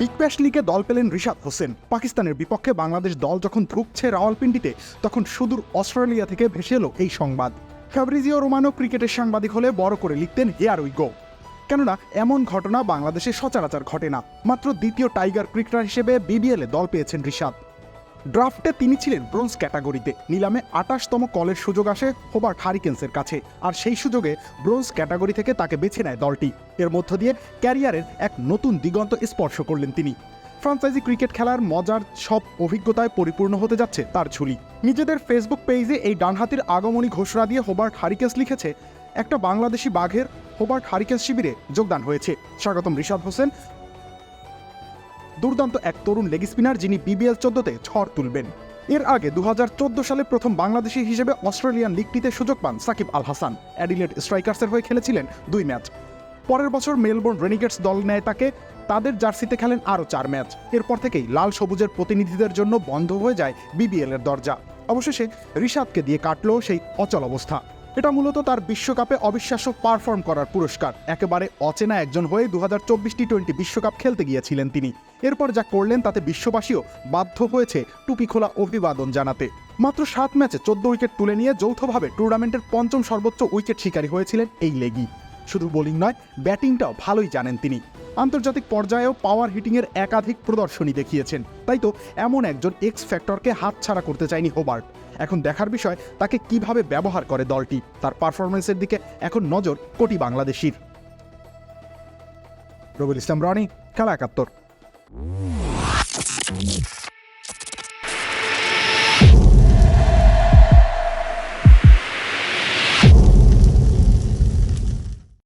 Big লিগে দল পেলেন রিশাদ হোসেন। পাকিস্তানের বিপক্ষে বাংলাদেশ দল যখন ধুকছে রাওয়ালপিন্ডিতে, তখন সুদূর অস্ট্রেলিয়া থেকে ভেসে এলো এই সংবাদ। ফ্যাব্রিজিও রোমানো ক্রিকেটের সাংবাদিক হলে বড় করে লিখতেন হেয়ার উই গো কেননা, এমন ঘটনা বাংলাদেশে সচরাচর ঘটে না। মাত্র দ্বিতীয় টাইগার ক্রিকেটার হিসেবে বিবিএলে দল পেয়েছেন রিশাদ। ড্রাফটে তিনি ছিলেন ব্রোঞ্জ ক্যাটাগরিতে। নিলামে আটাশতম কলের সুযোগ আসে হোবার্ট হারিকেন্সের কাছে। আর সেই সুযোগে ব্রোঞ্জ ক্যাটাগরি থেকে তাকে বেছে নেয় দলটি। এর মধ্য দিয়ে ক্যারিয়ারের এক নতুন দিগন্ত স্পর্শ করলেন তিনি। ফ্রাঞ্চাইজি ক্রিকেট খেলার মজার সব অভিজ্ঞতায় পরিপূর্ণ হতে যাচ্ছে তার ঝুলি। নিজেদের ফেসবুক পেজে এই ডানহাতির আগমনী ঘোষণা দিয়ে হোবার্ট হারিকেন্স লিখেছে, একটা বাংলাদেশি বাঘের হোবার্ট হারিকেন্স শিবিরে যোগদান হয়েছে। স্বাগতম রিশাদ হোসেন দুর্দান্ত এক তরুণ লেগ স্পিনার যিনি বিবিএল চোদ্দতে ঝড় তুলবেন। এর আগে দু হাজার চোদ্দ সালে প্রথম বাংলাদেশি হিসেবে অস্ট্রেলিয়ান লিগটিতে সুযোগ পান সাকিব আল হাসান অ্যাডিলেট স্ট্রাইকার্সের হয়ে খেলেছিলেন দুই ম্যাচ। পরের বছর মেলবোর্ন রেনিগেটস দল নেয় তাকে, তাদের জার্সিতে খেলেন আরও চার ম্যাচ। এরপর থেকেই লাল সবুজের প্রতিনিধিদের জন্য বন্ধ হয়ে যায় বিবিএল এর দরজা। অবশেষে রিশাদকে দিয়ে কাটল সেই অচল অবস্থা। এটা মূলত তার বিশ্বকাপে অবিশ্বাস্য পারফর্ম করার পুরস্কার। একেবারে অচেনা একজন হয়ে দু হাজার চব্বিশ টি টোয়েন্টি বিশ্বকাপ খেলতে গিয়েছিলেন তিনি। এরপর যা করলেন তাতে বিশ্ববাসীও বাধ্য হয়েছে টুপি খোলা অভিবাদন জানাতে। মাত্র সাত ম্যাচে চোদ্দ উইকেট তুলে নিয়ে যৌথভাবে টুর্নামেন্টের পঞ্চম সর্বোচ্চ উইকেট শিকারী হয়েছিলেন এই লেগি। শুধু বোলিং নয়, ব্যাটিংটাও ভালোই জানেন তিনি। আন্তর্জাতিক পর্যায়েও পাওয়ার হিটিংয়ের একাধিক প্রদর্শনী দেখিয়েছেন। তাই তো এমন একজন এক্স ফ্যাক্টরকে হাতছাড়া করতে চায়নি হোবার্ট এখন দেখার বিষয়, তাকে কীভাবে ব্যবহার করে দলটি? তার পারফরমেন্সের দিকে এখন নজর কোটি বাংলাদেশির। রবিল ইসলাম রনি খেলা একাত্তর।